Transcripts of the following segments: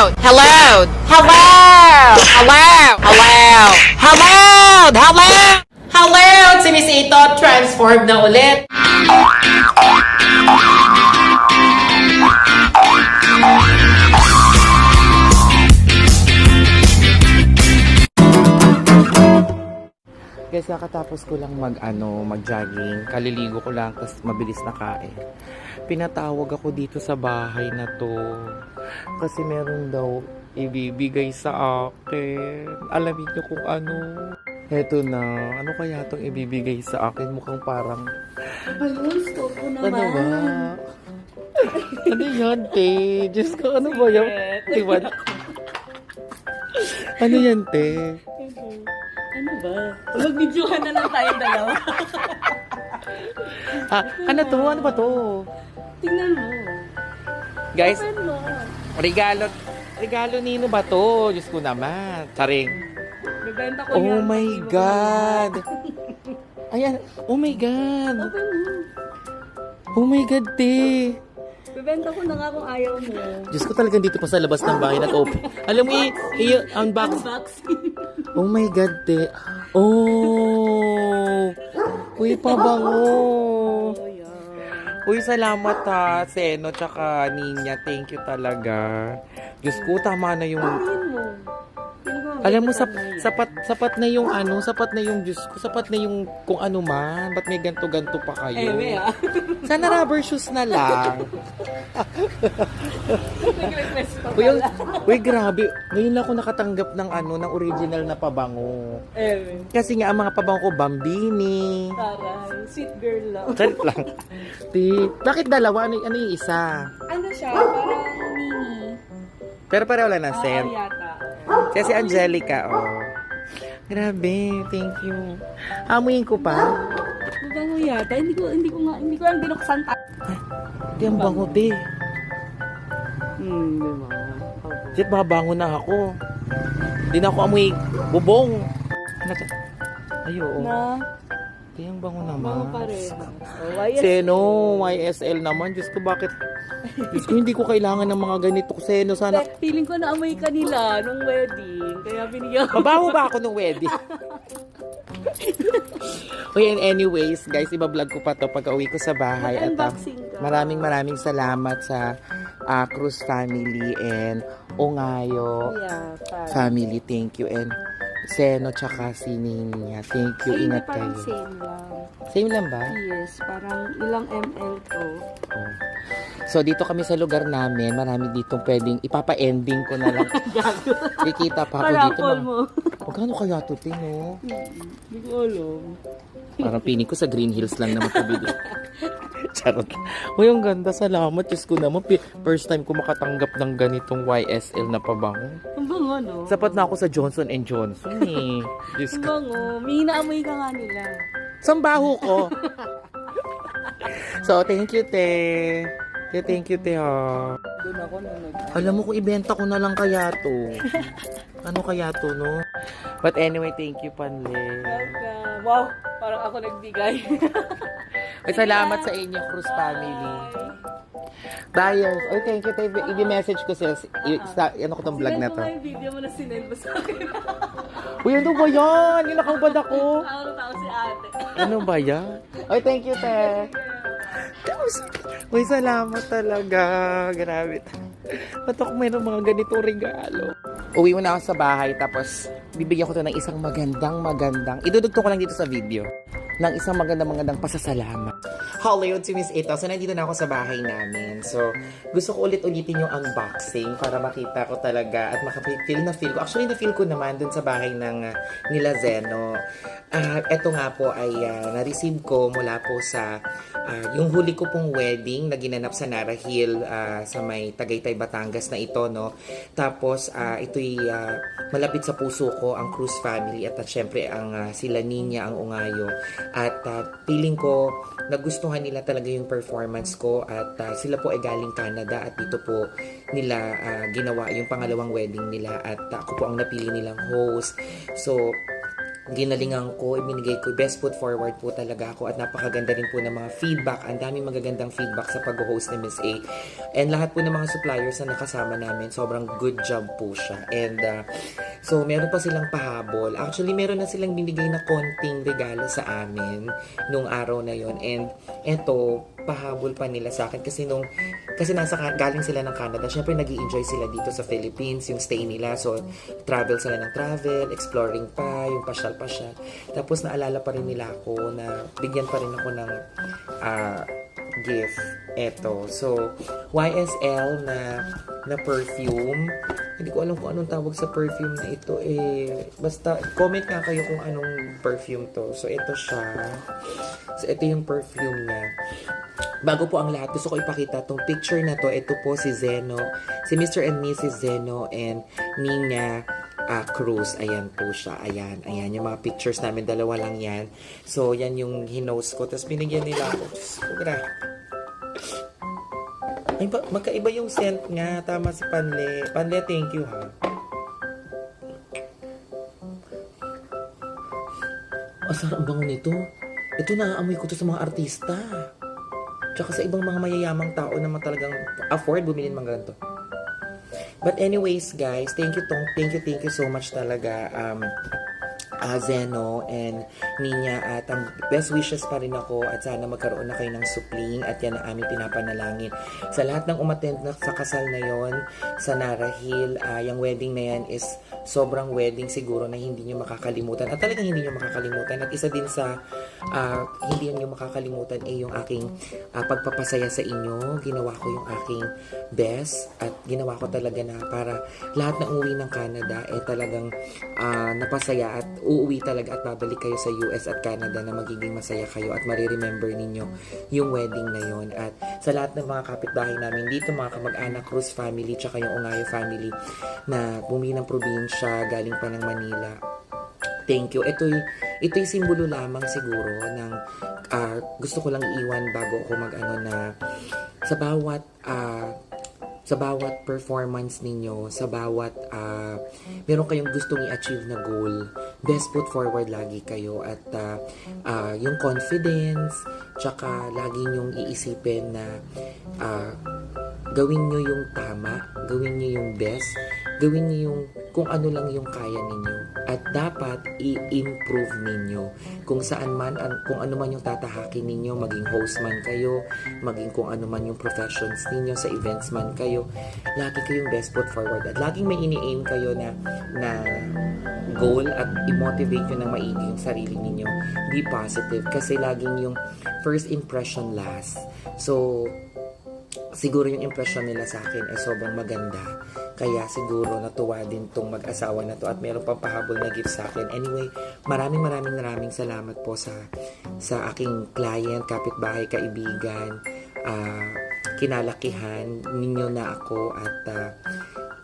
Hello! Hello! Hello! Hello! Hello! Hello! Hello! Hello! Si Miss Ito, transformed na ulit. Guys, kakatapos ko lang mag, ano, mag-jogging. Kaliligo ko lang, tapos mabilis na kain. Pinatawag ako dito sa bahay na to. Kasi meron daw ibibigay sa akin. Alamin niyo kung ano. Heto na. Ano kaya itong ibibigay sa akin? Mukhang parang, Ayun, stop ko naman. ano ba? ano yan, te? Diyos ko, ano ba yan? Diba? Ano yan, te? Ano ba? Mag-videohan na lang tayo dalawa. Ah, ano to? Ano ba to? Tingnan mo. Guys, Tingnan mo. regalo, regalo nino ba to? Diyos ko naman. Saring. Bibenta ko Oh yan. my mo God. Ayan, oh my God. Open mo. Oh my God, te. Bibenta ko na nga kung ayaw mo. Diyos ko talagang dito pa sa labas ng bahay nag-open. Alam mo, i- i- unbox. Unboxing. Oh my God, te. Oh. Uy, pabango. Uy, salamat ha, Seno, tsaka Ninya. Thank you talaga. Diyos ko, tama na yung Alam mo, sap, sapat, sapat na yung ano, sapat na yung Diyos ko, sapat na yung kung ano man. Ba't may ganto-ganto pa kayo? Eh, may ah. Sana rubber shoes na lang. Nag-request pa uy, yung- pala. uy, grabe. Ngayon lang ako nakatanggap ng ano, ng original na pabango. Eh, Kasi nga, ang mga pabango ko, bambini. taray. Sweet girl lang. Charit lang. Ti, bakit dalawa? Ano, ano yung isa? Ano siya? Parang mini. Pero pareho lang ng Oo, scent. yata. Siya si Angelica, oh. Grabe, thank you. Amuyin ko pa. Mabango yata. Hindi ko, hindi ko nga, hindi ko lang binuksan pa. Di, ang bango, te. Hmm, di ba? Shit, babango na ako. Di na ako amoy bubong. Ano to? Ay, oo. Na, Di, ang bango bango naman. pa rin. Oh, is Seno, YSL naman. Diyos ko, bakit? Diyos ko, hindi ko kailangan ng mga ganito. Seno, sana. Feeling ko na amoy kanila nung wedding. Kaya binigyan ko. Mabango ba ako nung wedding? Uy, and anyways, guys, ibablog ko pa to pag uwi ko sa bahay. At ka. maraming maraming salamat sa ah, Cruz family and Ongayo Yeah, family. Thank you. And Seno tsaka si Ninya. Thank you. Hindi, Ingat parang kayo. same lang. Same lang ba? Yes, parang ilang ml to. Oh. So, dito kami sa lugar namin. Marami ditong pwedeng ipapa-ending ko na lang. Kikita pa ako dito. Parapol Mga, mo. magkano kaya to, Tino? Hindi ko alam. Parang piling ko sa Green Hills lang naman kabili. Charot. Uy, ang ganda. Salamat. Diyos ko naman. First time ko makatanggap ng ganitong YSL na pabango. Ang bango, no? Sapat na ako sa Johnson Johnson eh. Diyos Ang ko. bango. May inaamoy ka nga nila. Sambaho ko. so, thank you, te. Te, thank you, te, ha. Doon ako. Alam mo kung ibenta ko na lang kaya to. Ano kaya to, no? But anyway, thank you, Panle. Welcome. Wow, parang ako nagbigay. Ay, salamat sa inyo, Cruz family. Buyers. Ay, thank you, te. I-message ko sila. I- sa, ano ko tong vlog na Sinend to. mo nga yung video mo na sinend mo sa akin. Uy, ano ba yan? Yung nakahubad ako. Ako tao si ate. Ano ba yan? Ay, thank you, te. Uy, salamat talaga. Grabe. Ba't ako mayroong mga ganitong regalo? Uwi mo na ako sa bahay, tapos bibigyan ko to ng isang magandang magandang. Idudugtong ko lang dito sa video ng isang magandang magandang pasasalamat. Hello to Miss Ito. So, nandito na ako sa bahay namin. So, gusto ko ulit-ulitin yung unboxing para makita ko talaga at makapil na feel ko. Actually, na-feel ko naman dun sa bahay ng uh, nila Zeno. Ah, eto nga po ay ah, na-receive ko mula po sa ah, yung huli ko pong wedding na ginanap sa Nara Hill ah, sa may Tagaytay, Batangas na ito, no? Tapos, ah, ito'y ah, malapit sa puso ko, ang Cruz family at, at syempre ang ah, sila Ninya, ang Ungayo. At ah, feeling ko nagustuhan nila talaga yung performance ko at ah, sila po ay galing Canada at dito po nila ah, ginawa yung pangalawang wedding nila at ah, ako po ang napili nilang host. So, ginalingan ko, ibinigay ko, best foot forward po talaga ako at napakaganda rin po ng mga feedback. Ang daming magagandang feedback sa pag-host ni Miss A. And lahat po ng mga suppliers na nakasama namin, sobrang good job po siya. And uh, so, meron pa silang pahabol. Actually, meron na silang binigay na konting regalo sa amin nung araw na yon And eto, pahabol pa nila sa akin. Kasi nung kasi nasa galing sila ng Canada syempre nag enjoy sila dito sa Philippines yung stay nila. So travel sila ng travel exploring pa yung pasyal pasyal tapos naalala pa rin nila ako na bigyan pa rin ako ng ah, gift eto so YSL na na perfume hindi ko alam kung anong tawag sa perfume na ito eh basta comment nga kayo kung anong perfume to so ito siya so ito yung perfume niya Bago po ang lahat, gusto ko ipakita tong picture na to. Ito po si Zeno, si Mr. and Mrs. Zeno and Nina ah, Cruz. Ayan po siya. Ayan, ayan. Yung mga pictures namin, dalawa lang yan. So, yan yung hinos ko. Tapos binigyan nila ako. Diyos ko. Ay, ba, magkaiba yung scent nga. Tama si Panle. Panle, thank you ha. Ang sarap ang bango nito. Ito na, ko to sa mga artista. Tsaka sa ibang mga mayayamang tao naman talagang afford bumili ng mga ganito. But anyways, guys, thank you, tong, thank you, thank you so much talaga, um, ah, Zeno and Ninya at ang best wishes pa rin ako at sana magkaroon na kayo ng supling at yan ang aming pinapanalangin. Sa lahat ng umattend na sa kasal na yon sa Narahil, ah, yung wedding na yan is sobrang wedding siguro na hindi nyo makakalimutan at talagang hindi nyo makakalimutan at isa din sa ah, hindi nyo makakalimutan ay yung aking ah, pagpapasaya sa inyo. Ginawa ko yung aking best at ginawa ko talaga na para lahat na umuwi ng Canada eh talagang ah, napasaya at uuwi talaga at babalik kayo sa US at Canada na magiging masaya kayo at mariremember ninyo yung wedding na yon at sa lahat ng mga kapitbahay namin dito mga kamag-anak Cruz family tsaka yung Ongayo family na bumi ng probinsya galing pa ng Manila Thank you. Ito'y ito'y simbolo lamang siguro ng ah, gusto ko lang iwan bago ako mag-ano na sa bawat ah, sa bawat performance ninyo, sa bawat ah, meron kayong gustong i-achieve na goal, best foot forward lagi kayo at ah, ah, yung confidence, tsaka lagi nyong iisipin na ah, gawin nyo yung tama, gawin nyo yung best, gawin nyo yung kung ano lang yung kaya ninyo. At dapat i-improve ninyo. Kung saan man, an- kung ano man yung tatahakin ninyo, maging host man kayo, maging kung ano man yung professions ninyo, sa events man kayo, lagi kayong best foot forward. At laging may ini-aim kayo na, na goal at i-motivate nyo ng maigi yung sarili ninyo. Be positive. Kasi laging yung first impression last. So, siguro yung impression nila sa akin ay sobrang maganda. Kaya siguro natuwa din tong mag-asawa na to at meron pang pahabol na gift sa akin. Anyway, maraming maraming maraming salamat po sa sa aking client, kapitbahay, kaibigan, ah, kinalakihan ninyo na ako at ah,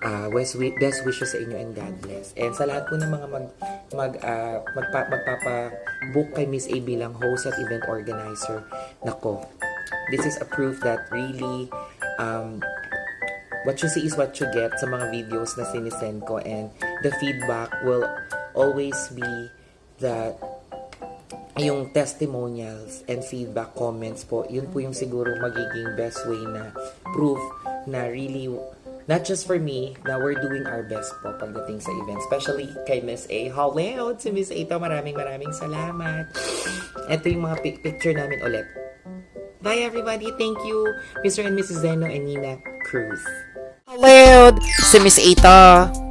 ah, best, best wishes sa inyo and God bless. And sa lahat po ng mga mag, mag, ah, magpa, magpapa-book kay Miss A bilang host at event organizer, nako, this is a proof that really um, what you see is what you get sa mga videos na sinisend ko and the feedback will always be that yung testimonials and feedback comments po, yun po yung siguro magiging best way na proof na really not just for me, na we're doing our best po pagdating sa event. Especially kay Miss A. Hello to Miss A to. Maraming maraming salamat. Ito yung mga pic- picture namin ulit. Bye everybody. Thank you, Mr. and Mrs. Zeno and Nina Cruz. Hello, si Miss Ita.